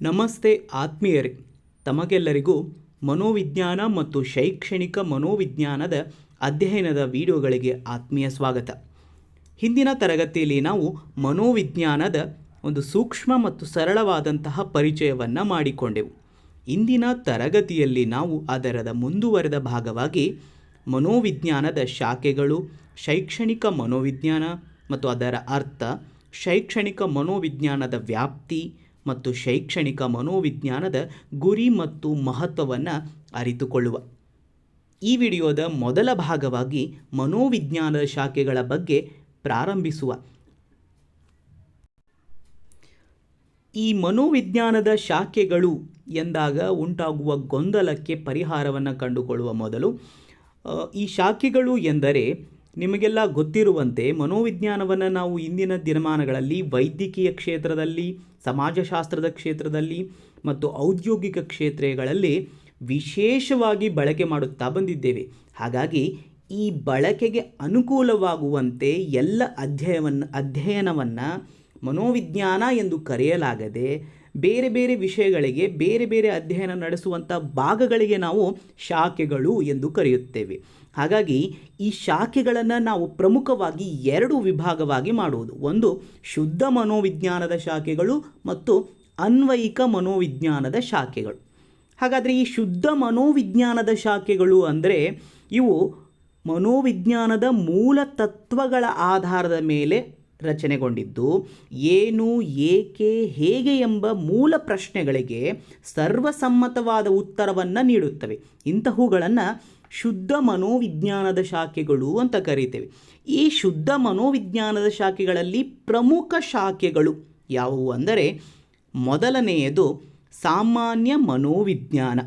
ನಮಸ್ತೆ ಆತ್ಮೀಯರೇ, ತಮಗೆಲ್ಲರಿಗೂ ಮನೋವಿಜ್ಞಾನ ಮತ್ತು ಶೈಕ್ಷಣಿಕ ಮನೋವಿಜ್ಞಾನದ ಅಧ್ಯಯನದ ವಿಡಿಯೋಗಳಿಗೆ ಆತ್ಮೀಯ ಸ್ವಾಗತ. ಹಿಂದಿನ ತರಗತಿಯಲ್ಲಿ ನಾವು ಮನೋವಿಜ್ಞಾನದ ಒಂದು ಸೂಕ್ಷ್ಮ ಮತ್ತು ಸರಳವಾದಂತಹ ಪರಿಚಯವನ್ನು ಮಾಡಿಕೊಂಡೆವು. ಇಂದಿನ ತರಗತಿಯಲ್ಲಿ ನಾವು ಅದರದ ಮುಂದುವರೆದ ಭಾಗವಾಗಿ ಮನೋವಿಜ್ಞಾನದ ಶಾಖೆಗಳು, ಶೈಕ್ಷಣಿಕ ಮನೋವಿಜ್ಞಾನ ಮತ್ತು ಅದರ ಅರ್ಥ, ಶೈಕ್ಷಣಿಕ ಮನೋವಿಜ್ಞಾನದ ವ್ಯಾಪ್ತಿ ಮತ್ತು ಶೈಕ್ಷಣಿಕ ಮನೋವಿಜ್ಞಾನದ ಗುರಿ ಮತ್ತು ಮಹತ್ವವನ್ನು ಅರಿತುಕೊಳ್ಳುವ. ಈ ವಿಡಿಯೋದ ಮೊದಲ ಭಾಗವಾಗಿ ಮನೋವಿಜ್ಞಾನದ ಶಾಖೆಗಳ ಬಗ್ಗೆ ಪ್ರಾರಂಭಿಸುವ. ಈ ಮನೋವಿಜ್ಞಾನದ ಶಾಖೆಗಳು ಎಂದಾಗ ಉಂಟಾಗುವ ಗೊಂದಲಕ್ಕೆ ಪರಿಹಾರವನ್ನು ಕಂಡುಕೊಳ್ಳುವ ಮೊದಲು ಈ ಶಾಖೆಗಳು ಎಂದರೆ ನಿಮಗೆಲ್ಲ ಗೊತ್ತಿರುವಂತೆ ಮನೋವಿಜ್ಞಾನವನ್ನು ನಾವು ಇಂದಿನ ದಿನಮಾನಗಳಲ್ಲಿ ವೈದ್ಯಕೀಯ ಕ್ಷೇತ್ರದಲ್ಲಿ, ಸಮಾಜಶಾಸ್ತ್ರದ ಕ್ಷೇತ್ರದಲ್ಲಿ ಮತ್ತು ಔದ್ಯೋಗಿಕ ಕ್ಷೇತ್ರಗಳಲ್ಲಿ ವಿಶೇಷವಾಗಿ ಬಳಕೆ ಮಾಡುತ್ತಾ ಬಂದಿದ್ದೇವೆ. ಹಾಗಾಗಿ ಈ ಬಳಕೆಗೆ ಅನುಕೂಲವಾಗುವಂತೆ ಎಲ್ಲ ಅಧ್ಯಯವನ್ನು, ಅಧ್ಯಯನವನ್ನು ಮನೋವಿಜ್ಞಾನ ಎಂದು ಕರೆಯಲಾಗದೆ ಬೇರೆ ಬೇರೆ ವಿಷಯಗಳಿಗೆ ಬೇರೆ ಬೇರೆ ಅಧ್ಯಯನ ನಡೆಸುವಂಥ ಭಾಗಗಳಿಗೆ ನಾವು ಶಾಖೆಗಳು ಎಂದು ಕರೆಯುತ್ತೇವೆ. ಹಾಗಾಗಿ ಈ ಶಾಖೆಗಳನ್ನು ನಾವು ಪ್ರಮುಖವಾಗಿ ಎರಡು ವಿಭಾಗವಾಗಿ ಮಾಡುವುದು ಒಂದು ಶುದ್ಧ ಮನೋವಿಜ್ಞಾನದ ಶಾಖೆಗಳು ಮತ್ತು ಅನ್ವಯಿಕ ಮನೋವಿಜ್ಞಾನದ ಶಾಖೆಗಳು. ಹಾಗಾದರೆ ಈ ಶುದ್ಧ ಮನೋವಿಜ್ಞಾನದ ಶಾಖೆಗಳು ಅಂದರೆ ಇವು ಮನೋವಿಜ್ಞಾನದ ಮೂಲ ತತ್ವಗಳ ಆಧಾರದ ಮೇಲೆ ರಚನೆಗೊಂಡಿದ್ದು, ಏನು, ಏಕೆ, ಹೇಗೆ ಎಂಬ ಮೂಲ ಪ್ರಶ್ನೆಗಳಿಗೆ ಸರ್ವಸಮ್ಮತವಾದ ಉತ್ತರವನ್ನು ನೀಡುತ್ತವೆ. ಇಂತಹವುಗಳನ್ನು ಶುದ್ಧ ಮನೋವಿಜ್ಞಾನದ ಶಾಖೆಗಳು ಅಂತ ಕರೀತೇವೆ. ಈ ಶುದ್ಧ ಮನೋವಿಜ್ಞಾನದ ಶಾಖೆಗಳಲ್ಲಿ ಪ್ರಮುಖ ಶಾಖೆಗಳು ಯಾವುವು ಅಂದರೆ, ಮೊದಲನೆಯದು ಸಾಮಾನ್ಯ ಮನೋವಿಜ್ಞಾನ.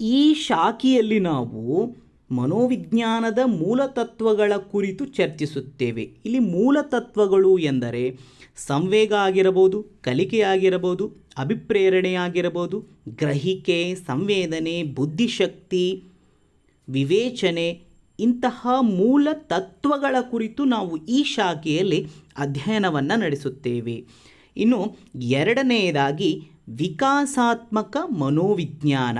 ಈ ಶಾಖೆಯಲ್ಲಿ ನಾವು ಮನೋವಿಜ್ಞಾನದ ಮೂಲತತ್ವಗಳ ಕುರಿತು ಚರ್ಚಿಸುತ್ತೇವೆ. ಇಲ್ಲಿ ಮೂಲತತ್ವಗಳು ಎಂದರೆ ಸಂವೇಗ ಆಗಿರಬಹುದು, ಕಲಿಕೆ ಆಗಿರಬಹುದು, ಅಭಿಪ್ರೇರಣೆ ಆಗಿರಬಹುದು, ಗ್ರಹಿಕೆ, ಸಂವೇದನೆ, ಬುದ್ಧಿಶಕ್ತಿ, ವಿವೇಚನೆ ಇಂತಹ ಮೂಲ ತತ್ವಗಳ ಕುರಿತು ನಾವು ಈ ಶಾಖೆಯಲ್ಲಿ ಅಧ್ಯಯನವನ್ನು ನಡೆಸುತ್ತೇವೆ. ಇನ್ನು ಎರಡನೆಯದಾಗಿ ವಿಕಾಸಾತ್ಮಕ ಮನೋವಿಜ್ಞಾನ.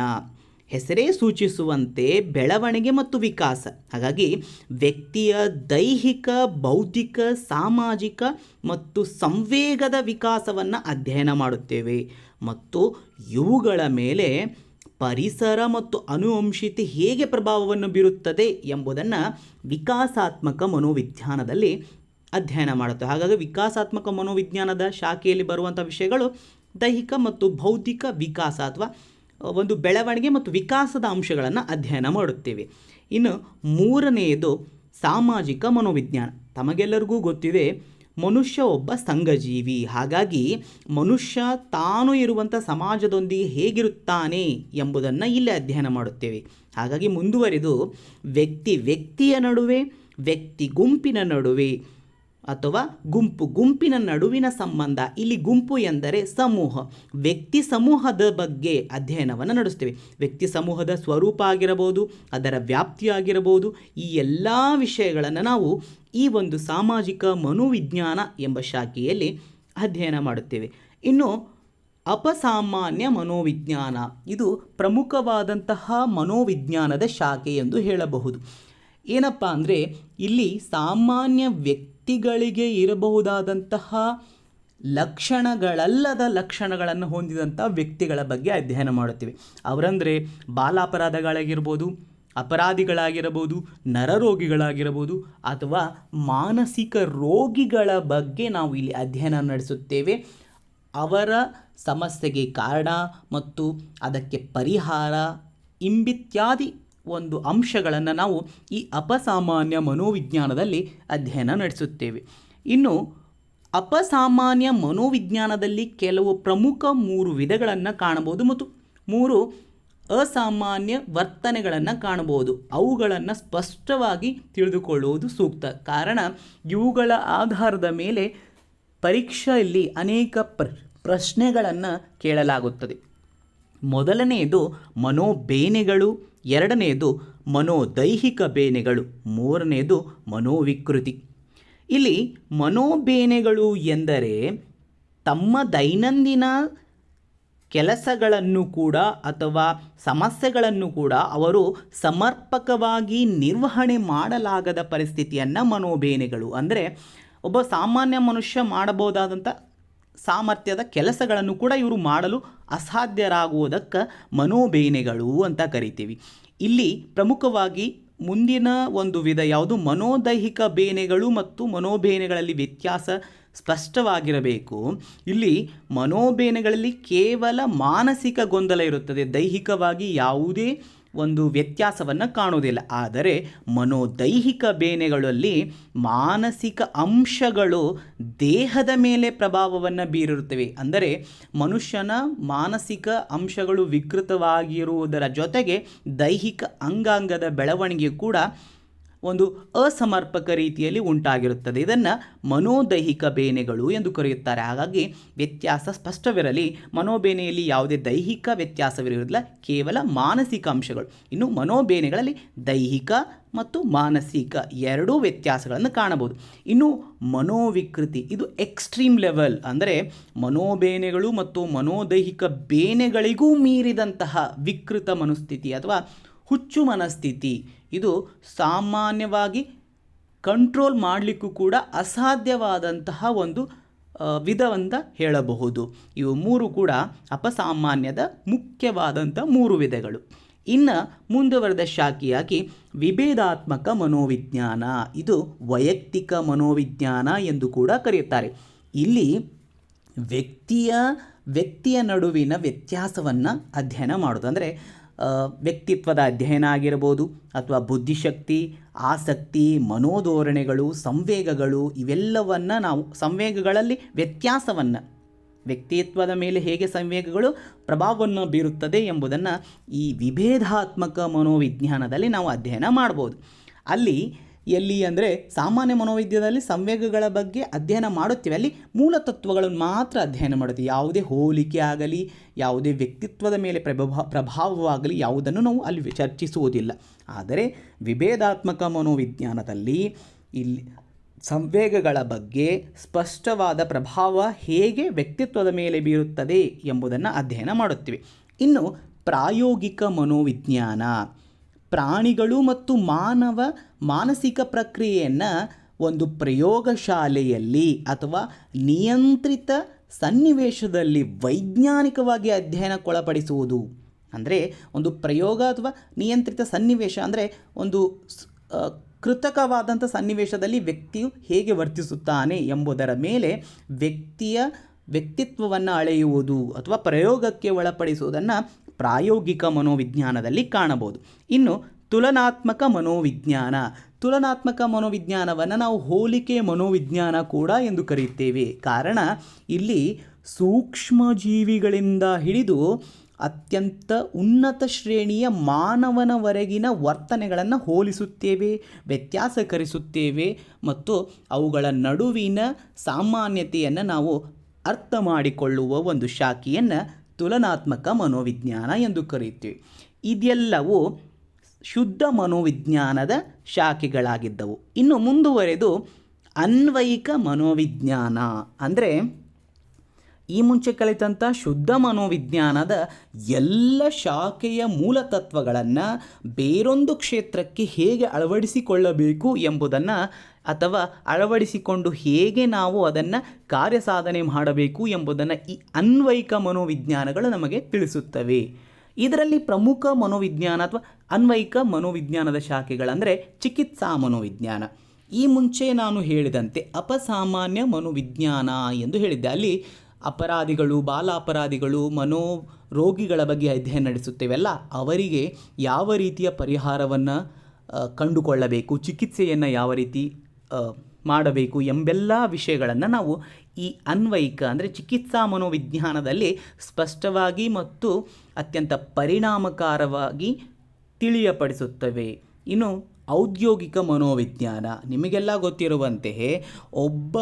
ಹೆಸರೇ ಸೂಚಿಸುವಂತೆ ಬೆಳವಣಿಗೆ ಮತ್ತು ವಿಕಾಸ. ಹಾಗಾಗಿ ವ್ಯಕ್ತಿಯ ದೈಹಿಕ, ಬೌದ್ಧಿಕ, ಸಾಮಾಜಿಕ ಮತ್ತು ಸಂವೇಗದ ವಿಕಾಸವನ್ನು ಅಧ್ಯಯನ ಮಾಡುತ್ತೇವೆ. ಮತ್ತು ಇವುಗಳ ಮೇಲೆ ಪರಿಸರ ಮತ್ತು ಅನುವಂಶಿತಿ ಹೇಗೆ ಪ್ರಭಾವವನ್ನು ಬೀರುತ್ತದೆ ಎಂಬುದನ್ನು ವಿಕಾಸಾತ್ಮಕ ಮನೋವಿಜ್ಞಾನದಲ್ಲಿ ಅಧ್ಯಯನ ಮಾಡುತ್ತೆ. ಹಾಗಾಗಿ ವಿಕಾಸಾತ್ಮಕ ಮನೋವಿಜ್ಞಾನದ ಶಾಖೆಯಲ್ಲಿ ಬರುವಂಥ ವಿಷಯಗಳು ದೈಹಿಕ ಮತ್ತು ಬೌದ್ಧಿಕ ವಿಕಾಸ ಅಥವಾ ಒಂದು ಬೆಳವಣಿಗೆ ಮತ್ತು ವಿಕಾಸದ ಅಂಶಗಳನ್ನು ಅಧ್ಯಯನ ಮಾಡುತ್ತೇವೆ. ಇನ್ನು ಮೂರನೆಯದು ಸಾಮಾಜಿಕ ಮನೋವಿಜ್ಞಾನ. ತಮಗೆಲ್ಲರಿಗೂ ಗೊತ್ತಿದೆ, ಮನುಷ್ಯ ಒಬ್ಬ ಸಂಘಜೀವಿ. ಹಾಗಾಗಿ ಮನುಷ್ಯ ತಾನು ಇರುವಂಥ ಸಮಾಜದೊಂದಿಗೆ ಹೇಗಿರುತ್ತಾನೆ ಎಂಬುದನ್ನು ಇಲ್ಲಿ ಅಧ್ಯಯನ ಮಾಡುತ್ತೇವೆ. ಹಾಗಾಗಿ ಮುಂದುವರಿದು ವ್ಯಕ್ತಿ ವ್ಯಕ್ತಿಯ ನಡುವೆ, ವ್ಯಕ್ತಿ ಗುಂಪಿನ ನಡುವೆ ಅಥವಾ ಗುಂಪು, ಗುಂಪಿನ ನಡುವಿನ ಸಂಬಂಧ. ಇಲ್ಲಿ ಗುಂಪು ಎಂದರೆ ಸಮೂಹ. ವ್ಯಕ್ತಿ ಸಮೂಹದ ಬಗ್ಗೆ ಅಧ್ಯಯನವನ್ನು ನಡೆಸ್ತೇವೆ. ವ್ಯಕ್ತಿ ಸಮೂಹದ ಸ್ವರೂಪ ಆಗಿರಬಹುದು, ಅದರ ವ್ಯಾಪ್ತಿ ಆಗಿರಬಹುದು, ಈ ಎಲ್ಲ ವಿಷಯಗಳನ್ನು ನಾವು ಈ ಒಂದು ಸಾಮಾಜಿಕ ಮನೋವಿಜ್ಞಾನ ಎಂಬ ಶಾಖೆಯಲ್ಲಿ ಅಧ್ಯಯನ ಮಾಡುತ್ತೇವೆ. ಇನ್ನು ಅಪಸಾಮಾನ್ಯ ಮನೋವಿಜ್ಞಾನ, ಇದು ಪ್ರಮುಖವಾದಂತಹ ಮನೋವಿಜ್ಞಾನದ ಶಾಖೆ ಎಂದು ಹೇಳಬಹುದು. ಏನಪ್ಪ ಅಂದರೆ, ಇಲ್ಲಿ ಸಾಮಾನ್ಯ ವ್ಯಕ್ತಿಗಳಿಗೆ ಇರಬಹುದಾದಂತಹ ಲಕ್ಷಣಗಳಲ್ಲದ ಲಕ್ಷಣಗಳನ್ನು ಹೊಂದಿದಂಥ ವ್ಯಕ್ತಿಗಳ ಬಗ್ಗೆ ಅಧ್ಯಯನ ಮಾಡುತ್ತೇವೆ. ಅವರಂದರೆ ಬಾಲಾಪರಾಧಗಳಾಗಿರ್ಬೋದು ಅಪರಾಧಿಗಳಾಗಿರಬಹುದು, ನರರೋಗಿಗಳಾಗಿರಬಹುದು ಅಥವಾ ಮಾನಸಿಕ ರೋಗಿಗಳ ಬಗ್ಗೆ ನಾವು ಇಲ್ಲಿ ಅಧ್ಯಯನ ನಡೆಸುತ್ತೇವೆ. ಅವರ ಸಮಸ್ಯೆಗೆ ಕಾರಣ ಮತ್ತು ಅದಕ್ಕೆ ಪರಿಹಾರ, ಇಂಬಿತ್ಯಾದಿ ಒಂದು ಅಂಶಗಳನ್ನು ನಾವು ಈ ಅಪಸಾಮಾನ್ಯ ಮನೋವಿಜ್ಞಾನದಲ್ಲಿ ಅಧ್ಯಯನ ನಡೆಸುತ್ತೇವೆ. ಇನ್ನು ಅಪಸಾಮಾನ್ಯ ಮನೋವಿಜ್ಞಾನದಲ್ಲಿ ಕೆಲವು ಪ್ರಮುಖ ಮೂರು ವಿಧಗಳನ್ನು ಕಾಣಬಹುದು ಮತ್ತು ಮೂರು ಅಸಾಮಾನ್ಯ ವರ್ತನೆಗಳನ್ನು ಕಾಣಬಹುದು. ಅವುಗಳನ್ನು ಸ್ಪಷ್ಟವಾಗಿ ತಿಳಿದುಕೊಳ್ಳುವುದು ಸೂಕ್ತ. ಕಾರಣ, ಇವುಗಳ ಆಧಾರದ ಮೇಲೆ ಪರೀಕ್ಷೆಯಲ್ಲಿ ಅನೇಕ ಪ್ರ, ಪ್ರಶ್ನೆಗಳನ್ನು ಕೇಳಲಾಗುತ್ತದೆ. ಮೊದಲನೆಯದು ಮನೋಬೇನೆಗಳು. ಎರಡನೆಯದು ಮನೋದೈಹಿಕ ಬೇನೆಗಳು ಮೂರನೆಯದು ಮನೋವಿಕೃತಿ. ಇಲ್ಲಿ ಮನೋಬೇನೆಗಳು ಎಂದರೆ ತಮ್ಮ ದೈನಂದಿನ ಕೆಲಸಗಳನ್ನು ಕೂಡ ಅಥವಾ ಸಮಸ್ಯೆಗಳನ್ನು ಕೂಡ ಅವರು ಸಮರ್ಪಕವಾಗಿ ನಿರ್ವಹಣೆ ಮಾಡಲಾಗದ ಪರಿಸ್ಥಿತಿಯನ್ನು ಮನೋಬೇನೆಗಳು. ಅಂದರೆ ಒಬ್ಬ ಸಾಮಾನ್ಯ ಮನುಷ್ಯ ಮಾಡಬಹುದಾದಂಥ ಸಾಮರ್ಥ್ಯದ ಕೆಲಸಗಳನ್ನು ಕೂಡ ಇವರು ಮಾಡಲು ಅಸಾಧ್ಯರಾಗುವುದಕ್ಕೆ ಮನೋಬೇನೆಗಳು ಅಂತ ಕರಿತೀವಿ. ಇಲ್ಲಿ ಪ್ರಮುಖವಾಗಿ ಮುಂದಿನ ಒಂದು ವಿಧ ಯಾವುದು? ಮನೋದೈಹಿಕ ಬೇನೆಗಳು ಮತ್ತು ಮನೋಬೇನೆಗಳಲ್ಲಿ ವ್ಯತ್ಯಾಸ ಸ್ಪಷ್ಟವಾಗಿರಬೇಕು. ಇಲ್ಲಿ ಮನೋಬೇನೆಗಳಲ್ಲಿ ಕೇವಲ ಮಾನಸಿಕ ಗೊಂದಲ ಇರುತ್ತದೆ. ದೈಹಿಕವಾಗಿ ಯಾವುದೇ ಒಂದು ವ್ಯತ್ಯಾಸವನ್ನು ಕಾಣುವುದಿಲ್ಲ. ಆದರೆ ಮನೋದೈಹಿಕ ಬೇನೆಗಳಲ್ಲಿ ಮಾನಸಿಕ ಅಂಶಗಳು ದೇಹದ ಮೇಲೆ ಪ್ರಭಾವವನ್ನು ಬೀರಿರುತ್ತವೆ. ಅಂದರೆ ಮನುಷ್ಯನ ಮಾನಸಿಕ ಅಂಶಗಳು ವಿಕೃತವಾಗಿರುವುದರ ಜೊತೆಗೆ ದೈಹಿಕ ಅಂಗಾಂಗದ ಬೆಳವಣಿಗೆ ಕೂಡ ಒಂದು ಅಸಮರ್ಪಕ ರೀತಿಯಲ್ಲಿ ಉಂಟಾಗಿರುತ್ತದೆ. ಇದನ್ನು ಮನೋದೈಹಿಕ ಬೇನೆಗಳು ಎಂದು ಕರೆಯುತ್ತಾರೆ. ಹಾಗಾಗಿ ವ್ಯತ್ಯಾಸ ಸ್ಪಷ್ಟವಿರಲಿ. ಮನೋಬೇನೆಯಲ್ಲಿ ಯಾವುದೇ ದೈಹಿಕ ವ್ಯತ್ಯಾಸವಿರುವುದಿಲ್ಲ. ಕೇವಲ ಮಾನಸಿಕ ಅಂಶಗಳು. ಇನ್ನು ಮನೋಬೇನೆಗಳಲ್ಲಿ ದೈಹಿಕ ಮತ್ತು ಮಾನಸಿಕ ಎರಡೂ ವ್ಯತ್ಯಾಸಗಳನ್ನು ಕಾಣಬಹುದು. ಇನ್ನು ಮನೋವಿಕೃತಿ, ಇದು ಎಕ್ಸ್ಟ್ರೀಮ್ ಲೆವೆಲ್ ಅಂದರೆ ಮನೋಬೇನೆಗಳು ಮತ್ತು ಮನೋದೈಹಿಕ ಬೇನೆಗಳಿಗೂ ಮೀರಿದಂತಹ ವಿಕೃತ ಮನಸ್ಥಿತಿ ಅಥವಾ ಹುಚ್ಚು ಮನಸ್ಥಿತಿ ಇದು ಸಾಮಾನ್ಯವಾಗಿ ಕಂಟ್ರೋಲ್ ಮಾಡಲಿಕ್ಕೂ ಕೂಡ ಅಸಾಧ್ಯವಾದಂತಹ ಒಂದು ವಿಧವಂತ ಹೇಳಬಹುದು. ಇವು ಮೂರು ಕೂಡ ಅಪಸಾಮಾನ್ಯದ ಮುಖ್ಯವಾದಂಥ ಮೂರು ವಿಧಗಳು. ಇನ್ನು ಮುಂದುವರೆದ ಶಾಖೆಯಾಗಿ ವಿಭೇದಾತ್ಮಕ ಮನೋವಿಜ್ಞಾನ. ಇದು ವೈಯಕ್ತಿಕ ಮನೋವಿಜ್ಞಾನ ಎಂದು ಕೂಡ ಕರೆಯುತ್ತಾರೆ. ಇಲ್ಲಿ ವ್ಯಕ್ತಿಯ ವ್ಯಕ್ತಿಯ ನಡುವಿನ ವ್ಯತ್ಯಾಸವನ್ನು ಅಧ್ಯಯನ ಮಾಡೋದು. ಅಂದರೆ ವ್ಯಕ್ತಿತ್ವದ ಅಧ್ಯಯನ ಆಗಿರ್ಬೋದು ಅಥವಾ ಬುದ್ಧಿಶಕ್ತಿ, ಆಸಕ್ತಿ, ಮನೋಧೋರಣೆಗಳು, ಸಂವೇಗಗಳು ಇವೆಲ್ಲವನ್ನು ನಾವು ಸಂವೇಗಗಳಲ್ಲಿ ವ್ಯತ್ಯಾಸವನ್ನು ವ್ಯಕ್ತಿತ್ವದ ಮೇಲೆ ಹೇಗೆ ಸಂವೇಗಗಳು ಪ್ರಭಾವವನ್ನು ಬೀರುತ್ತದೆ ಎಂಬುದನ್ನು ಈ ವಿಭೇದಾತ್ಮಕ ಮನೋವಿಜ್ಞಾನದಲ್ಲಿ ನಾವು ಅಧ್ಯಯನ ಮಾಡ್ಬೋದು. ಅಲ್ಲಿ ಎಲ್ಲಿ ಅಂದರೆ ಸಾಮಾನ್ಯ ಮನೋವಿದ್ಯದಲ್ಲಿ ಸಂವೇಗಗಳ ಬಗ್ಗೆ ಅಧ್ಯಯನ ಮಾಡುತ್ತೇವೆ. ಅಲ್ಲಿ ಮೂಲ ತತ್ವಗಳನ್ನು ಮಾತ್ರ ಅಧ್ಯಯನ ಮಾಡುತ್ತೆ. ಯಾವುದೇ ಹೋಲಿಕೆ ಆಗಲಿ, ಯಾವುದೇ ವ್ಯಕ್ತಿತ್ವದ ಮೇಲೆ ಪ್ರಭಾವ, ಪ್ರಭಾವವಾಗಲಿ ಯಾವುದನ್ನು ನಾವು ಅಲ್ಲಿ ಚರ್ಚಿಸುವುದಿಲ್ಲ. ಆದರೆ ವಿಭೇದಾತ್ಮಕ ಮನೋವಿಜ್ಞಾನದಲ್ಲಿ ಇಲ್ಲಿ ಸಂವೇಗಗಳ ಬಗ್ಗೆ ಸ್ಪಷ್ಟವಾದ ಪ್ರಭಾವ ಹೇಗೆ ವ್ಯಕ್ತಿತ್ವದ ಮೇಲೆ ಬೀರುತ್ತದೆ ಎಂಬುದನ್ನು ಅಧ್ಯಯನ ಮಾಡುತ್ತೇವೆ. ಇನ್ನು ಪ್ರಾಯೋಗಿಕ ಮನೋವಿಜ್ಞಾನ. ಪ್ರಾಣಿಗಳು ಮತ್ತು ಮಾನವ ಮಾನಸಿಕ ಪ್ರಕ್ರಿಯೆಯನ್ನು ಒಂದು ಪ್ರಯೋಗಶಾಲೆಯಲ್ಲಿ ಅಥವಾ ನಿಯಂತ್ರಿತ ಸನ್ನಿವೇಶದಲ್ಲಿ ವೈಜ್ಞಾನಿಕವಾಗಿ ಅಧ್ಯಯನಕ್ಕೊಳಪಡಿಸುವುದು ಅಂದರೆ ಒಂದು ಪ್ರಯೋಗ ಅಥವಾ ನಿಯಂತ್ರಿತ ಸನ್ನಿವೇಶ ಅಂದರೆ ಒಂದು ಕೃತಕವಾದಂಥ ಸನ್ನಿವೇಶದಲ್ಲಿ ವ್ಯಕ್ತಿಯು ಹೇಗೆ ವರ್ತಿಸುತ್ತಾನೆ ಎಂಬುದರ ಮೇಲೆ ವ್ಯಕ್ತಿಯ ವ್ಯಕ್ತಿತ್ವವನ್ನು ಅಳೆಯುವುದು ಅಥವಾ ಪ್ರಯೋಗಕ್ಕೆ ಒಳಪಡಿಸುವುದನ್ನು ಪ್ರಾಯೋಗಿಕ ಮನೋವಿಜ್ಞಾನದಲ್ಲಿ ಕಾಣಬಹುದು. ಇನ್ನು ತುಲನಾತ್ಮಕ ಮನೋವಿಜ್ಞಾನ, ತುಲನಾತ್ಮಕ ಮನೋವಿಜ್ಞಾನವನ್ನು ನಾವು ಹೋಲಿಕೆ ಮನೋವಿಜ್ಞಾನ ಕೂಡ ಎಂದು ಕರೆಯುತ್ತೇವೆ. ಕಾರಣ ಇಲ್ಲಿ ಸೂಕ್ಷ್ಮಜೀವಿಗಳಿಂದ ಹಿಡಿದು ಅತ್ಯಂತ ಉನ್ನತ ಶ್ರೇಣಿಯ ಮಾನವನವರೆಗಿನ ವರ್ತನೆಗಳನ್ನು ಹೋಲಿಸುತ್ತೇವೆ, ವ್ಯತ್ಯಾಸಕರಿಸುತ್ತೇವೆ ಮತ್ತು ಅವುಗಳ ನಡುವಿನ ಸಾಮಾನ್ಯತೆಯನ್ನು ನಾವು ಅರ್ಥ ಮಾಡಿಕೊಳ್ಳುವ ಒಂದು ಶಾಖೆಯನ್ನು ತುಲನಾತ್ಮಕ ಮನೋವಿಜ್ಞಾನ ಎಂದು ಕರೆಯುತ್ತೇವೆ. ಇದೆಲ್ಲವೂ ಶುದ್ಧ ಮನೋವಿಜ್ಞಾನದ ಶಾಖೆಗಳಾಗಿದ್ದವು. ಇನ್ನು ಮುಂದುವರೆದು ಅನ್ವಯಿಕ ಮನೋವಿಜ್ಞಾನ ಅಂದರೆ ಈ ಮುಂಚೆ ಕಲಿತಂಥ ಶುದ್ಧ ಮನೋವಿಜ್ಞಾನದ ಎಲ್ಲ ಶಾಖೆಯ ಮೂಲ ತತ್ವಗಳನ್ನು ಬೇರೊಂದು ಕ್ಷೇತ್ರಕ್ಕೆ ಹೇಗೆ ಅಳವಡಿಸಿಕೊಳ್ಳಬೇಕು ಎಂಬುದನ್ನು ಅಥವಾ ಅಳವಡಿಸಿಕೊಂಡು ಹೇಗೆ ನಾವು ಅದನ್ನು ಕಾರ್ಯಸಾಧನೆ ಮಾಡಬೇಕು ಎಂಬುದನ್ನು ಈ ಅನ್ವಯಿಕ ಮನೋವಿಜ್ಞಾನಗಳು ನಮಗೆ ತಿಳಿಸುತ್ತವೆ. ಇದರಲ್ಲಿ ಪ್ರಮುಖ ಮನೋವಿಜ್ಞಾನ ಅಥವಾ ಅನ್ವಯಿಕ ಮನೋವಿಜ್ಞಾನದ ಶಾಖೆಗಳಂದರೆ ಚಿಕಿತ್ಸಾ ಮನೋವಿಜ್ಞಾನ. ಈ ಮುಂಚೆ ನಾನು ಹೇಳಿದಂತೆ ಅಪಸಾಮಾನ್ಯ ಮನೋವಿಜ್ಞಾನ ಎಂದು ಹೇಳಿದ್ದೆ. ಅಲ್ಲಿ ಅಪರಾಧಿಗಳು ಬಾಲ ಅಪರಾಧಿಗಳು ಮನೋ ರೋಗಿಗಳ ಬಗ್ಗೆ ಅಧ್ಯಯನ ನಡೆಸುತ್ತೇವಲ್ಲ? ಅವರಿಗೆ ಯಾವ ರೀತಿಯ ಪರಿಹಾರವನ್ನು ಕಂಡುಕೊಳ್ಳಬೇಕು? ಚಿಕಿತ್ಸೆಯನ್ನು ಯಾವ ರೀತಿ ಮಾಡಬೇಕು? ಎಂಬೆಲ್ಲ ವಿಷಯಗಳನ್ನು ನಾವು ಈ ಅನ್ವಯಿಕ, ಅಂದರೆ ಚಿಕಿತ್ಸಾ ಮನೋವಿಜ್ಞಾನದಲ್ಲಿ ಸ್ಪಷ್ಟವಾಗಿ ಮತ್ತು ಅತ್ಯಂತ ಪರಿಣಾಮಕಾರವಾಗಿ ತಿಳಿಯಪಡಿಸುತ್ತವೆ. ಇನ್ನು ಔದ್ಯೋಗಿಕ ಮನೋವಿಜ್ಞಾನ, ನಿಮಗೆಲ್ಲ ಗೊತ್ತಿರುವಂತೆಯೇ, ಒಬ್ಬ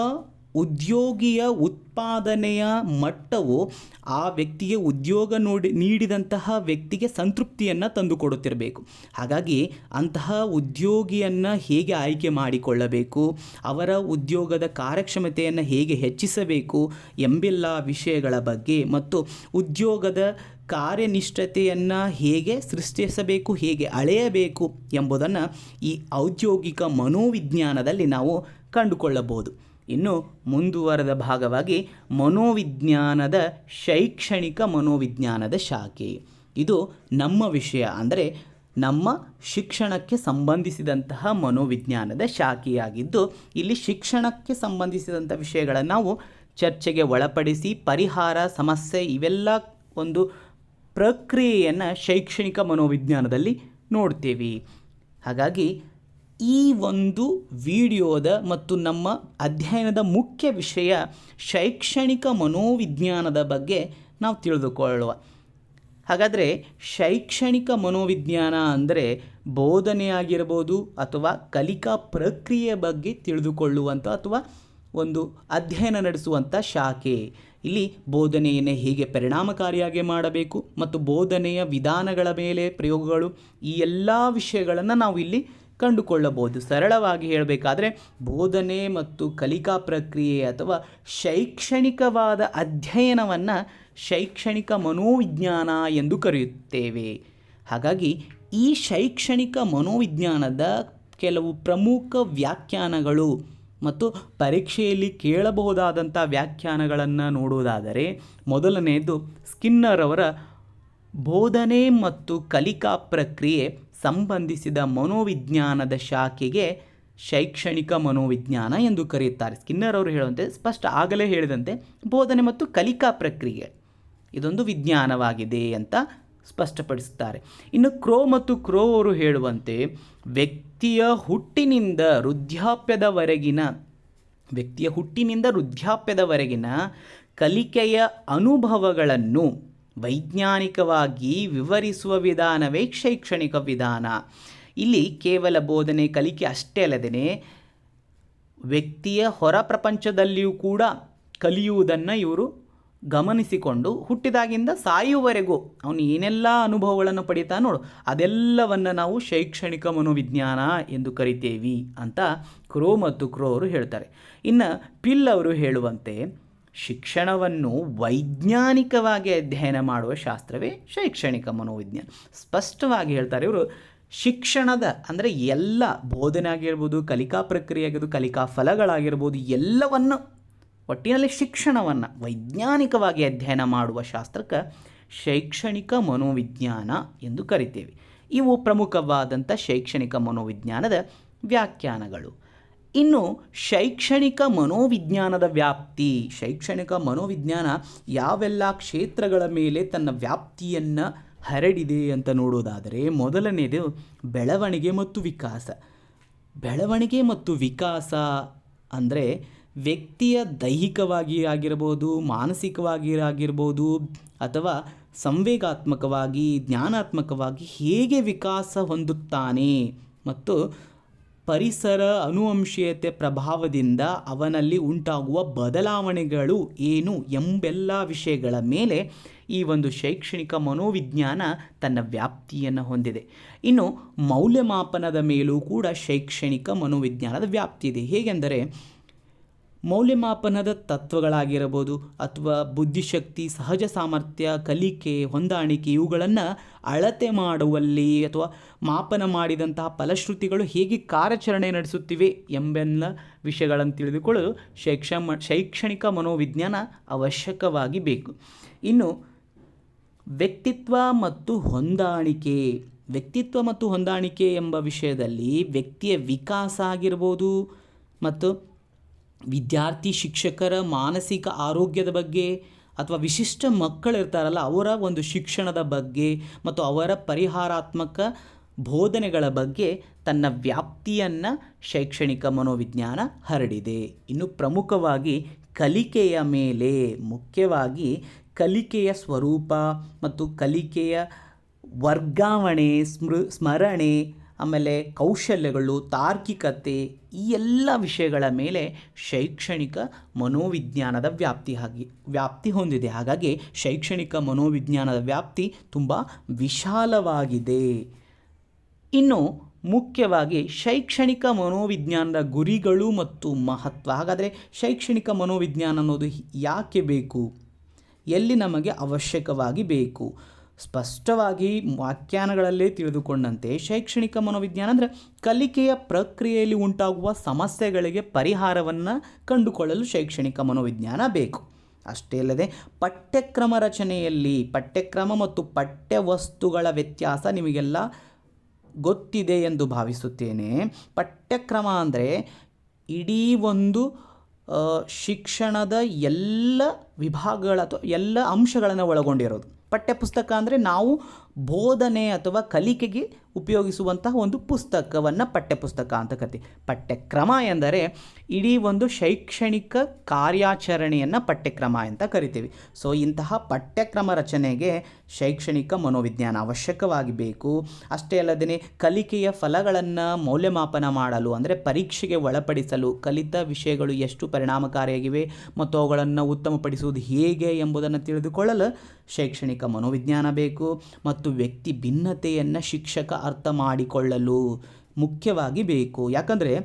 ಉದ್ಯೋಗಿಯ ಉತ್ಪಾದನೆಯ ಮಟ್ಟವು ಆ ವ್ಯಕ್ತಿಗೆ ಉದ್ಯೋಗ ನೋಡಿ, ನೀಡಿದಂತಹ ವ್ಯಕ್ತಿಗೆ ಸಂತೃಪ್ತಿಯನ್ನು ತಂದುಕೊಡುತ್ತಿರಬೇಕು. ಹಾಗಾಗಿ ಅಂತಹ ಉದ್ಯೋಗಿಯನ್ನು ಹೇಗೆ ಆಯ್ಕೆ ಮಾಡಿಕೊಳ್ಳಬೇಕು, ಅವರ ಉದ್ಯೋಗದ ಕಾರ್ಯಕ್ಷಮತೆಯನ್ನು ಹೇಗೆ ಹೆಚ್ಚಿಸಬೇಕು ಎಂಬೆಲ್ಲ ವಿಷಯಗಳ ಬಗ್ಗೆ ಮತ್ತು ಉದ್ಯೋಗದ ಕಾರ್ಯನಿಷ್ಠತೆಯನ್ನು ಹೇಗೆ ಸೃಷ್ಟಿಸಬೇಕು, ಹೇಗೆ ಅಳೆಯಬೇಕು ಎಂಬುದನ್ನು ಈ ಔದ್ಯೋಗಿಕ ಮನೋವಿಜ್ಞಾನದಲ್ಲಿ ನಾವು ಕಂಡುಕೊಳ್ಳಬಹುದು. ಇನ್ನು ಮುಂದುವರೆದ ಭಾಗವಾಗಿ ಮನೋವಿಜ್ಞಾನದ ಶೈಕ್ಷಣಿಕ ಮನೋವಿಜ್ಞಾನದ ಶಾಖೆ. ಇದು ನಮ್ಮ ವಿಷಯ, ಅಂದರೆ ನಮ್ಮ ಶಿಕ್ಷಣಕ್ಕೆ ಸಂಬಂಧಿಸಿದಂತಹ ಮನೋವಿಜ್ಞಾನದ ಶಾಖೆಯಾಗಿದ್ದು, ಇಲ್ಲಿ ಶಿಕ್ಷಣಕ್ಕೆ ಸಂಬಂಧಿಸಿದಂಥ ವಿಷಯಗಳನ್ನು ನಾವು ಚರ್ಚೆಗೆ ಒಳಪಡಿಸಿ ಪರಿಹಾರ, ಸಮಸ್ಯೆ ಇವೆಲ್ಲ ಒಂದು ಪ್ರಕ್ರಿಯೆಯನ್ನು ಶೈಕ್ಷಣಿಕ ಮನೋವಿಜ್ಞಾನದಲ್ಲಿ ನೋಡ್ತೇವೆ. ಹಾಗಾಗಿ ಈ ಒಂದು ವಿಡಿಯೋದ ಮತ್ತು ನಮ್ಮ ಅಧ್ಯಯನದ ಮುಖ್ಯ ವಿಷಯ ಶೈಕ್ಷಣಿಕ ಮನೋವಿಜ್ಞಾನದ ಬಗ್ಗೆ ನಾವು ತಿಳಿದುಕೊಳ್ಳುವ. ಹಾಗಾದರೆ ಶೈಕ್ಷಣಿಕ ಮನೋವಿಜ್ಞಾನ ಅಂದರೆ ಬೋಧನೆ ಆಗಿರ್ಬೋದು ಅಥವಾ ಕಲಿಕಾ ಪ್ರಕ್ರಿಯೆ ಬಗ್ಗೆ ತಿಳಿದುಕೊಳ್ಳುವಂಥ ಅಥವಾ ಒಂದು ಅಧ್ಯಯನ ನಡೆಸುವಂಥ ಶಾಖೆ. ಇಲ್ಲಿ ಬೋಧನೆಯನ್ನು ಹೇಗೆ ಪರಿಣಾಮಕಾರಿಯಾಗಿ ಮಾಡಬೇಕು ಮತ್ತು ಬೋಧನೆಯ ವಿಧಾನಗಳ ಮೇಲೆ ಪ್ರಯೋಗಗಳು ಈ ಎಲ್ಲ ವಿಷಯಗಳನ್ನು ನಾವು ಇಲ್ಲಿ ಕಂಡುಕೊಳ್ಳಬಹುದು. ಸರಳವಾಗಿ ಹೇಳಬೇಕಾದ್ರೆ ಬೋಧನೆ ಮತ್ತು ಕಲಿಕಾ ಪ್ರಕ್ರಿಯೆ ಅಥವಾ ಶೈಕ್ಷಣಿಕವಾದ ಅಧ್ಯಯನವನ್ನು ಶೈಕ್ಷಣಿಕ ಮನೋವಿಜ್ಞಾನ ಎಂದು ಕರೆಯುತ್ತೇವೆ. ಹಾಗಾಗಿ ಈ ಶೈಕ್ಷಣಿಕ ಮನೋವಿಜ್ಞಾನದ ಕೆಲವು ಪ್ರಮುಖ ವ್ಯಾಖ್ಯಾನಗಳು ಮತ್ತು ಪರೀಕ್ಷೆಯಲ್ಲಿ ಕೇಳಬಹುದಾದಂಥ ವ್ಯಾಖ್ಯಾನಗಳನ್ನು ನೋಡುವುದಾದರೆ ಮೊದಲನೆಯದು ಸ್ಕಿನ್ನರ್ ಅವರ ಬೋಧನೆ ಮತ್ತು ಕಲಿಕಾ ಪ್ರಕ್ರಿಯೆ ಸಂಬಂಧಿಸಿದ ಮನೋವಿಜ್ಞಾನದ ಶಾಖೆಗೆ ಶೈಕ್ಷಣಿಕ ಮನೋವಿಜ್ಞಾನ ಎಂದು ಕರೆಯುತ್ತಾರೆ. ಸ್ಕಿನ್ನರ್ ಅವರು ಹೇಳುವಂತೆ ಸ್ಪಷ್ಟ ಆಗಲೇ ಹೇಳಿದಂತೆ ಬೋಧನೆ ಮತ್ತು ಕಲಿಕಾ ಪ್ರಕ್ರಿಯೆ ಇದೊಂದು ವಿಜ್ಞಾನವಾಗಿದೆ ಅಂತ ಸ್ಪಷ್ಟಪಡಿಸುತ್ತಾರೆ. ಇನ್ನು ಕ್ರೋ ಮತ್ತು ಕ್ರೋ ಅವರು ಹೇಳುವಂತೆ ವ್ಯಕ್ತಿಯ ಹುಟ್ಟಿನಿಂದ ವೃದ್ಧಾಪ್ಯದವರೆಗಿನ, ವ್ಯಕ್ತಿಯ ಹುಟ್ಟಿನಿಂದ ವೃದ್ಧಾಪ್ಯದವರೆಗಿನ ಕಲಿಕೆಯ ಅನುಭವಗಳನ್ನು ವೈಜ್ಞಾನಿಕವಾಗಿ ವಿವರಿಸುವ ವಿಧಾನವೇ ಶೈಕ್ಷಣಿಕ ವಿಧಾನ. ಇಲ್ಲಿ ಕೇವಲ ಬೋಧನೆ ಕಲಿಕೆ ಅಷ್ಟೇ ಅಲ್ಲದೇ ವ್ಯಕ್ತಿಯ ಹೊರ ಪ್ರಪಂಚದಲ್ಲಿಯೂ ಕೂಡ ಕಲಿಯುವುದನ್ನು ಇವರು ಗಮನಿಸಿಕೊಂಡು ಹುಟ್ಟಿದಾಗಿಂದ ಸಾಯುವವರೆಗೂ ಅವನು ಏನೆಲ್ಲ ಅನುಭವಗಳನ್ನು ಪಡೀತಾ ನೋಡು, ಅದೆಲ್ಲವನ್ನು ನಾವು ಶೈಕ್ಷಣಿಕ ಮನೋವಿಜ್ಞಾನ ಎಂದು ಕರಿತೇವಿ ಅಂತ ಕ್ರೋ ಮತ್ತು ಕ್ರೋ ಅವರು ಹೇಳ್ತಾರೆ. ಇನ್ನು ಪಿಲ್ ಅವರು ಹೇಳುವಂತೆ ಶಿಕ್ಷಣವನ್ನು ವೈಜ್ಞಾನಿಕವಾಗಿ ಅಧ್ಯಯನ ಮಾಡುವ ಶಾಸ್ತ್ರವೇ ಶೈಕ್ಷಣಿಕ ಮನೋವಿಜ್ಞಾನ. ಸ್ಪಷ್ಟವಾಗಿ ಹೇಳ್ತಾರೆ ಇವರು, ಶಿಕ್ಷಣದ ಅಂದರೆ ಎಲ್ಲ ಬೋಧನೆ ಆಗಿರ್ಬೋದು ಕಲಿಕಾ ಪ್ರಕ್ರಿಯೆ ಆಗಿರ್ಬೋದು ಕಲಿಕಾ ಫಲಗಳಾಗಿರ್ಬೋದು, ಎಲ್ಲವನ್ನು, ಒಟ್ಟಿನಲ್ಲಿ ಶಿಕ್ಷಣವನ್ನು ವೈಜ್ಞಾನಿಕವಾಗಿ ಅಧ್ಯಯನ ಮಾಡುವ ಶಾಸ್ತ್ರಕ್ಕೆ ಶೈಕ್ಷಣಿಕ ಮನೋವಿಜ್ಞಾನ ಎಂದು ಕರಿತೇವೆ. ಇವು ಪ್ರಮುಖವಾದಂಥ ಶೈಕ್ಷಣಿಕ ಮನೋವಿಜ್ಞಾನದ ವ್ಯಾಖ್ಯಾನಗಳು. ಇನ್ನು ಶೈಕ್ಷಣಿಕ ಮನೋವಿಜ್ಞಾನದ ವ್ಯಾಪ್ತಿ. ಶೈಕ್ಷಣಿಕ ಮನೋವಿಜ್ಞಾನ ಯಾವೆಲ್ಲ ಕ್ಷೇತ್ರಗಳ ಮೇಲೆ ತನ್ನ ವ್ಯಾಪ್ತಿಯನ್ನು ಹರಡಿದೆ ಅಂತ ನೋಡೋದಾದರೆ, ಮೊದಲನೇದು ಬೆಳವಣಿಗೆ ಮತ್ತು ವಿಕಾಸ. ಬೆಳವಣಿಗೆ ಮತ್ತು ವಿಕಾಸ ಅಂದರೆ ವ್ಯಕ್ತಿಯ ದೈಹಿಕವಾಗಿ ಆಗಿರ್ಬೋದು, ಮಾನಸಿಕವಾಗಿ ಆಗಿರ್ಬೋದು, ಅಥವಾ ಸಂವೇಗಾತ್ಮಕವಾಗಿ, ಜ್ಞಾನಾತ್ಮಕವಾಗಿ ಹೇಗೆ ವಿಕಾಸ ಹೊಂದುತ್ತಾನೆ ಮತ್ತು ಪರಿಸರ ಅನುವಂಶೀಯತೆ ಪ್ರಭಾವದಿಂದ ಅವನಲ್ಲಿ ಉಂಟಾಗುವ ಬದಲಾವಣೆಗಳು ಏನು ಎಂಬೆಲ್ಲ ವಿಷಯಗಳ ಮೇಲೆ ಈ ಒಂದು ಶೈಕ್ಷಣಿಕ ಮನೋವಿಜ್ಞಾನ ತನ್ನ ವ್ಯಾಪ್ತಿಯನ್ನು ಹೊಂದಿದೆ. ಇನ್ನು ಮೌಲ್ಯಮಾಪನದ ಮೇಲೂ ಕೂಡ ಶೈಕ್ಷಣಿಕ ಮನೋವಿಜ್ಞಾನದ ವ್ಯಾಪ್ತಿ ಇದೆ. ಹೇಗೆಂದರೆ ಮೌಲ್ಯಮಾಪನದ ತತ್ವಗಳಾಗಿರಬಹುದು ಅಥವಾ ಬುದ್ಧಿಶಕ್ತಿ, ಸಹಜ ಸಾಮರ್ಥ್ಯ, ಕಲಿಕೆ, ಹೊಂದಾಣಿಕೆ ಇವುಗಳನ್ನು ಅಳತೆ ಮಾಡುವಲ್ಲಿ ಅಥವಾ ಮಾಪನ ಮಾಡಿದಂತಹ ಫಲಶ್ರುತಿಗಳು ಹೇಗೆ ಕಾರ್ಯಾಚರಣೆ ನಡೆಸುತ್ತಿವೆ ಎಂಬೆಲ್ಲ ವಿಷಯಗಳನ್ನು ತಿಳಿದುಕೊಳ್ಳಲು ಶೈಕ್ಷಮ, ಶೈಕ್ಷಣಿಕ ಮನೋವಿಜ್ಞಾನ ಅವಶ್ಯಕವಾಗಿ ಬೇಕು. ಇನ್ನು, ವ್ಯಕ್ತಿತ್ವ ಮತ್ತು ಹೊಂದಾಣಿಕೆ. ವ್ಯಕ್ತಿತ್ವ ಮತ್ತು ಹೊಂದಾಣಿಕೆ ಎಂಬ ವಿಷಯದಲ್ಲಿ ವ್ಯಕ್ತಿಯ ವಿಕಾಸ ಆಗಿರ್ಬೋದು ಮತ್ತು ವಿದ್ಯಾರ್ಥಿ ಶಿಕ್ಷಕರ ಮಾನಸಿಕ ಆರೋಗ್ಯದ ಬಗ್ಗೆ ಅಥವಾ ವಿಶಿಷ್ಟ ಮಕ್ಕಳಿರ್ತಾರಲ್ಲ, ಅವರ ಒಂದು ಶಿಕ್ಷಣದ ಬಗ್ಗೆ ಮತ್ತು ಅವರ ಪರಿಹಾರಾತ್ಮಕ ಬೋಧನೆಗಳ ಬಗ್ಗೆ ತನ್ನ ವ್ಯಾಪ್ತಿಯನ್ನು ಶೈಕ್ಷಣಿಕ ಮನೋವಿಜ್ಞಾನ ಹರಡಿದೆ. ಇನ್ನು ಪ್ರಮುಖವಾಗಿ ಕಲಿಕೆಯ ಮೇಲೆ, ಮುಖ್ಯವಾಗಿ ಕಲಿಕೆಯ ಸ್ವರೂಪ ಮತ್ತು ಕಲಿಕೆಯ ವರ್ಗಾವಣೆ, ಸ್ಮೃ, ಸ್ಮರಣೆ ಆಮೇಲೆ ಕೌಶಲ್ಯಗಳು, ತಾರ್ಕಿಕತೆ ಈ ಎಲ್ಲ ವಿಷಯಗಳ ಮೇಲೆ ಶೈಕ್ಷಣಿಕ ಮನೋವಿಜ್ಞಾನದ ವ್ಯಾಪ್ತಿ ಹಾಗೆ, ವ್ಯಾಪ್ತಿ ಹೊಂದಿದೆ. ಹಾಗಾಗಿ ಶೈಕ್ಷಣಿಕ ಮನೋವಿಜ್ಞಾನದ ವ್ಯಾಪ್ತಿ ತುಂಬ ವಿಶಾಲವಾಗಿದೆ. ಇನ್ನು ಮುಖ್ಯವಾಗಿ ಶೈಕ್ಷಣಿಕ ಮನೋವಿಜ್ಞಾನದ ಗುರಿಗಳು ಮತ್ತು ಮಹತ್ವ. ಹಾಗಾದರೆ ಶೈಕ್ಷಣಿಕ ಮನೋವಿಜ್ಞಾನ ಅನ್ನೋದು ಯಾಕೆ ಬೇಕು? ಎಲ್ಲಿ ನಮಗೆ ಅವಶ್ಯಕವಾಗಿ ಬೇಕು? ಸ್ಪಷ್ಟವಾಗಿ ವ್ಯಾಖ್ಯಾನಗಳಲ್ಲೇ ತಿಳಿದುಕೊಂಡಂತೆ ಶೈಕ್ಷಣಿಕ ಮನೋವಿಜ್ಞಾನ ಅಂದರೆ ಕಲಿಕೆಯ ಪ್ರಕ್ರಿಯೆಯಲ್ಲಿ ಉಂಟಾಗುವ ಸಮಸ್ಯೆಗಳಿಗೆ ಪರಿಹಾರವನ್ನು ಕಂಡುಕೊಳ್ಳಲು ಶೈಕ್ಷಣಿಕ ಮನೋವಿಜ್ಞಾನ ಬೇಕು. ಅಷ್ಟೇ ಅಲ್ಲದೆ ಪಠ್ಯಕ್ರಮ ರಚನೆಯಲ್ಲಿ ಪಠ್ಯಕ್ರಮ ಮತ್ತು ಪಠ್ಯವಸ್ತುಗಳ ವ್ಯತ್ಯಾಸ ನಿಮಗೆಲ್ಲ ಗೊತ್ತಿದೆ ಎಂದು ಭಾವಿಸುತ್ತೇನೆ. ಪಠ್ಯಕ್ರಮ ಅಂದರೆ ಇಡೀ ಒಂದು ಶಿಕ್ಷಣದ ಎಲ್ಲ ವಿಭಾಗಗಳ ಅಥವಾ ಎಲ್ಲ ಅಂಶಗಳನ್ನು ಒಳಗೊಂಡಿರೋದು. ಪಠ್ಯಪುಸ್ತಕ ಅಂದರೆ ನಾವು ಬೋಧನೆ ಅಥವಾ ಕಲಿಕೆಗೆ ಉಪಯೋಗಿಸುವಂತಹ ಒಂದು ಪುಸ್ತಕವನ್ನು ಪಠ್ಯಪುಸ್ತಕ ಅಂತ ಕರಿತೀವಿ ಪಠ್ಯಕ್ರಮ ಎಂದರೆ ಇಡೀ ಒಂದು ಶೈಕ್ಷಣಿಕ ಕಾರ್ಯಾಚರಣೆಯನ್ನು ಪಠ್ಯಕ್ರಮ ಅಂತ ಕರಿತೀವಿ. ಸೊ, ಇಂತಹ ಪಠ್ಯಕ್ರಮ ರಚನೆಗೆ ಶೈಕ್ಷಣಿಕ ಮನೋವಿಜ್ಞಾನ ಅವಶ್ಯಕವಾಗಿ ಬೇಕು ಅಷ್ಟೇ ಅಲ್ಲದೆ ಕಲಿಕೆಯ ಫಲಗಳನ್ನು ಮೌಲ್ಯಮಾಪನ ಮಾಡಲು ಅಂದರೆ ಪರೀಕ್ಷೆಗೆ ಒಳಪಡಿಸಲು ಕಲಿತ ವಿಷಯಗಳು ಎಷ್ಟು ಪರಿಣಾಮಕಾರಿಯಾಗಿವೆ ಮತ್ತು ಅವುಗಳನ್ನು ಉತ್ತಮಪಡಿಸುವುದು ಹೇಗೆ ಎಂಬುದನ್ನು ತಿಳಿದುಕೊಳ್ಳಲು ಶೈಕ್ಷಣಿಕ ಮನೋವಿಜ್ಞಾನ ಬೇಕು. ಮತ್ತು ವ್ಯಕ್ತಿ ಭಿನ್ನತೆಯನ್ನು ಶಿಕ್ಷಕ ಅರ್ಥ ಮಾಡಿಕೊಳ್ಳಲು ಮುಖ್ಯವಾಗಿ ಬೇಕು. ಯಾಕಂದರೆ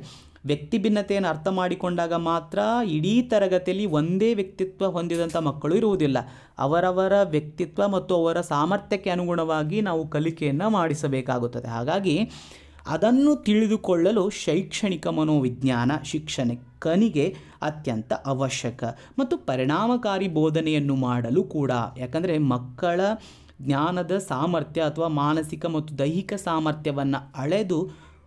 ವ್ಯಕ್ತಿ ಭಿನ್ನತೆಯನ್ನು ಅರ್ಥ ಮಾಡಿಕೊಂಡಾಗ ಮಾತ್ರ ಇಡೀ ತರಗತಿಯಲ್ಲಿ ಒಂದೇ ವ್ಯಕ್ತಿತ್ವ ಹೊಂದಿದಂಥ ಮಕ್ಕಳು ಇರುವುದಿಲ್ಲ. ಅವರವರ ವ್ಯಕ್ತಿತ್ವ ಮತ್ತು ಅವರ ಸಾಮರ್ಥ್ಯಕ್ಕೆ ಅನುಗುಣವಾಗಿ ನಾವು ಕಲಿಕೆಯನ್ನು ಮಾಡಿಸಬೇಕಾಗುತ್ತದೆ. ಹಾಗಾಗಿ ಅದನ್ನು ತಿಳಿದುಕೊಳ್ಳಲು ಶೈಕ್ಷಣಿಕ ಮನೋವಿಜ್ಞಾನ ಶಿಕ್ಷಕನಿಗೆ ಅತ್ಯಂತ ಅವಶ್ಯಕ. ಮತ್ತು ಪರಿಣಾಮಕಾರಿ ಬೋಧನೆಯನ್ನು ಮಾಡಲು ಕೂಡ. ಯಾಕಂದರೆ ಮಕ್ಕಳ ಜ್ಞಾನದ ಸಾಮರ್ಥ್ಯ ಅಥವಾ ಮಾನಸಿಕ ಮತ್ತು ದೈಹಿಕ ಸಾಮರ್ಥ್ಯವನ್ನು ಅಳೆದು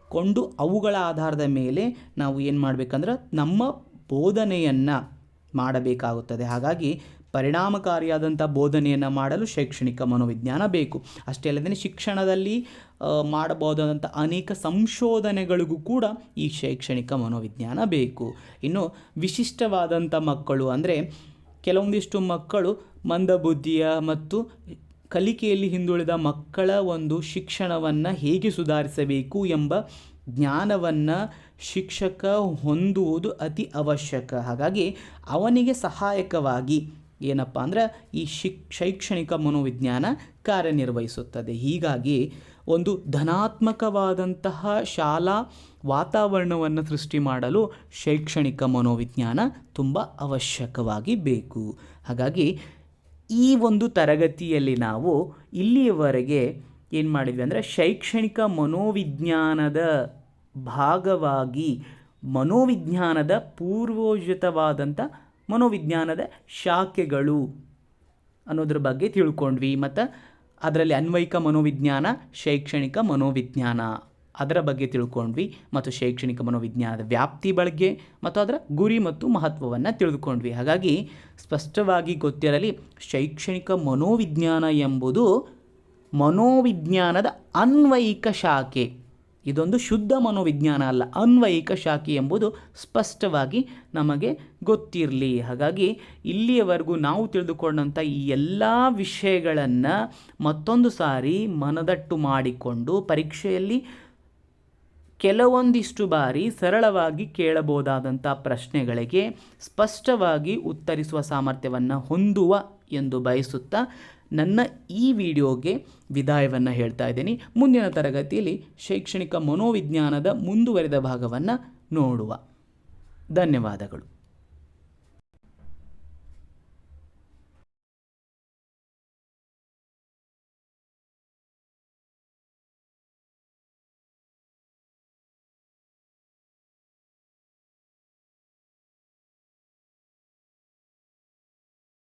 ಕೊಂಡು ಅವುಗಳ ಆಧಾರದ ಮೇಲೆ ನಾವು ಏನು ಮಾಡಬೇಕಂದ್ರೆ ನಮ್ಮ ಬೋಧನೆಯನ್ನು ಮಾಡಬೇಕಾಗುತ್ತದೆ. ಹಾಗಾಗಿ ಪರಿಣಾಮಕಾರಿಯಾದಂಥ ಬೋಧನೆಯನ್ನು ಮಾಡಲು ಶೈಕ್ಷಣಿಕ ಮನೋವಿಜ್ಞಾನ ಬೇಕು. ಅಷ್ಟೇ ಅಲ್ಲದೆ ಶಿಕ್ಷಣದಲ್ಲಿ ಮಾಡಬಹುದಾದಂಥ ಅನೇಕ ಸಂಶೋಧನೆಗಳಿಗೂ ಕೂಡ ಈ ಶೈಕ್ಷಣಿಕ ಮನೋವಿಜ್ಞಾನ ಬೇಕು. ಇನ್ನು ವಿಶಿಷ್ಟವಾದಂಥ ಮಕ್ಕಳು ಅಂದರೆ ಕೆಲವೊಂದಿಷ್ಟು ಮಕ್ಕಳು ಮಂದಬುದ್ಧಿಯ ಮತ್ತು ಕಲಿಕೆಯಲ್ಲಿ ಹಿಂದುಳಿದ ಮಕ್ಕಳ ಒಂದು ಶಿಕ್ಷಣವನ್ನು ಹೇಗೆ ಸುಧಾರಿಸಬೇಕು ಎಂಬ ಜ್ಞಾನವನ್ನು ಶಿಕ್ಷಕ ಹೊಂದುವುದು ಅತಿ ಅವಶ್ಯಕ. ಹಾಗಾಗಿ ಅವನಿಗೆ ಸಹಾಯಕವಾಗಿ ಏನಪ್ಪ ಅಂದ್ರೆ ಈ ಶಿಕ್, ಶೈಕ್ಷಣಿಕ ಮನೋವಿಜ್ಞಾನ ಕಾರ್ಯನಿರ್ವಹಿಸುತ್ತದೆ. ಹೀಗಾಗಿ ಒಂದು ಧನಾತ್ಮಕವಾದಂತಹ ಶಾಲಾ ವಾತಾವರಣವನ್ನು ಸೃಷ್ಟಿ ಮಾಡಲು ಶೈಕ್ಷಣಿಕ ಮನೋವಿಜ್ಞಾನ ತುಂಬ ಅವಶ್ಯಕವಾಗಿ ಬೇಕು. ಹಾಗಾಗಿ ಈ ಒಂದು ತರಗತಿಯಲ್ಲಿ ನಾವು ಇಲ್ಲಿಯವರೆಗೆ ಏನು ಮಾಡಿದ್ವಿ ಅಂದರೆ ಶೈಕ್ಷಣಿಕ ಮನೋವಿಜ್ಞಾನದ ಭಾಗವಾಗಿ ಮನೋವಿಜ್ಞಾನದ ಪೂರ್ವೋಜಿತವಾದಂಥ ಮನೋವಿಜ್ಞಾನದ ಶಾಖೆಗಳು ಅನ್ನೋದ್ರ ಬಗ್ಗೆ ತಿಳ್ಕೊಂಡ್ವಿ. ಮತ್ತು ಅದರಲ್ಲಿ ಅನ್ವಯಿಕ ಮನೋವಿಜ್ಞಾನ, ಶೈಕ್ಷಣಿಕ ಮನೋವಿಜ್ಞಾನ. ಅದರ ಬಗ್ಗೆ ತಿಳ್ಕೊಂಡ್ವಿ ಮತ್ತು ಶೈಕ್ಷಣಿಕ ಮನೋವಿಜ್ಞಾನದ ವ್ಯಾಪ್ತಿ ಬಗ್ಗೆ ಮತ್ತು ಅದರ ಗುರಿ ಮತ್ತು ಮಹತ್ವವನ್ನು ತಿಳಿದುಕೊಂಡ್ವಿ ಹಾಗಾಗಿ ಸ್ಪಷ್ಟವಾಗಿ ಗೊತ್ತಿರಲಿ ಶೈಕ್ಷಣಿಕ ಮನೋವಿಜ್ಞಾನ ಎಂಬುದು ಮನೋವಿಜ್ಞಾನದ ಅನ್ವಯಿಕ ಶಾಖೆ. ಇದೊಂದು ಶುದ್ಧ ಮನೋವಿಜ್ಞಾನ ಅಲ್ಲ, ಅನ್ವಯಿಕ ಶಾಖೆ ಎಂಬುದು ಸ್ಪಷ್ಟವಾಗಿ ನಮಗೆ ಗೊತ್ತಿರಲಿ. ಹಾಗಾಗಿ ಇಲ್ಲಿಯವರೆಗೂ ನಾವು ತಿಳಿದುಕೊಂಡಂಥ ಈ ಎಲ್ಲ ವಿಷಯಗಳನ್ನು ಮತ್ತೊಂದು ಸಾರಿ ಮನದಟ್ಟು ಮಾಡಿಕೊಂಡು ಪರೀಕ್ಷೆಯಲ್ಲಿ ಕೆಲವೊಂದಿಷ್ಟು ಬಾರಿ ಸರಳವಾಗಿ ಕೇಳಬಹುದಾದಂಥ ಪ್ರಶ್ನೆಗಳಿಗೆ ಸ್ಪಷ್ಟವಾಗಿ ಉತ್ತರಿಸುವ ಸಾಮರ್ಥ್ಯವನ್ನು ಹೊಂದುವ ಎಂದು ಬಯಸುತ್ತಾ ನನ್ನ ಈ ವಿಡಿಯೋಗೆ ವಿದಾಯವನ್ನು ಹೇಳ್ತಾ ಇದ್ದೀನಿ. ಮುಂದಿನ ತರಗತಿಯಲ್ಲಿ ಶೈಕ್ಷಣಿಕ ಮನೋವಿಜ್ಞಾನದ ಮುಂದುವರೆದ ಭಾಗವನ್ನು ನೋಡುವ. ಧನ್ಯವಾದಗಳು.